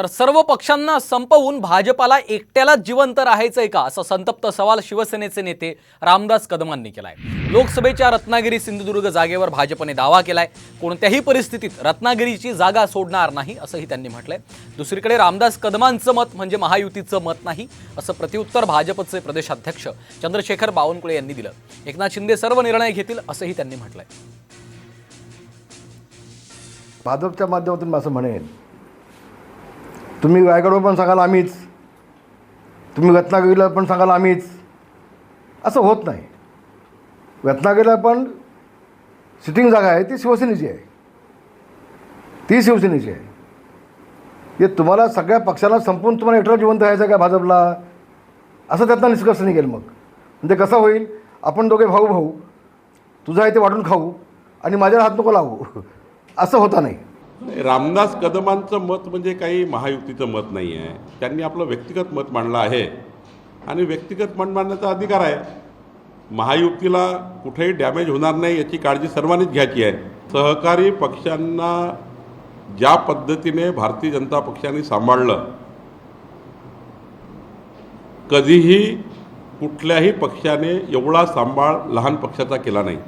तर सर्व पक्षांना संपवून भाजपाला एकट्याला जिवंत राहायचंय का? असा संतप्त सवाल शिवसेनेचे नेते रामदास कदमांनी केलाय. लोकसभेच्या रत्नागिरी सिंधुदुर्ग जागेवर भाजपने दावा केलाय. कोणत्याही परिस्थितीत रत्नागिरीची जागा सोडणार नाही असंही त्यांनी म्हटलंय. दुसरीकडे रामदास कदमांचं मत म्हणजे महायुतीचं मत नाही असं प्रत्युत्तर भाजपचे प्रदेशाध्यक्ष चंद्रशेखर बावनकुळे यांनी दिलं. एकनाथ शिंदे सर्व निर्णय घेतील असंही त्यांनी म्हटलंय. भाजपच्या माध्यमातून असं म्हणेन तुम्ही रायगडवर पण सांगाल आम्हीच. तुम्ही रत्नागिरीला पण सांगाल आम्हीच. असं होत नाही. रत्नागिरीला पण सिटिंग जागा आहे ती शिवसेनेची आहे. ती शिवसेनेची आहे. हे तुम्हाला सगळ्या पक्षाला संपून तुम्हाला एकटं जिवंत राहायचं आहे का भाजपला? असं त्यातनं निष्कर्ष निघेल मग. म्हणजे कसं होईल? आपण दोघे भाऊ भाऊ. तुझं आहे ते वाटून खाऊ आणि माझ्यावर हात नको लावू. असं होता नाही, रामदास कदमांचं मत म्हणजे काही महायुतीचं मत नाही आहे. त्यांनी आपलं व्यक्तिगत मत मांडलं आहे. आणि व्यक्तिगत मत मांडण्याचा अधिकार आहे. महायुतीला कुठेही डॅमेज होणार नाही याची काळजी सर्वांनीच घ्यायची आहे. सहकारी पक्षांना ज्या पद्धतीने भारतीय जनता पक्षाने सांभाळलं कधीही कुठल्याही पक्षाने एवढा सांभाळ लहान पक्षाचा केला नाही.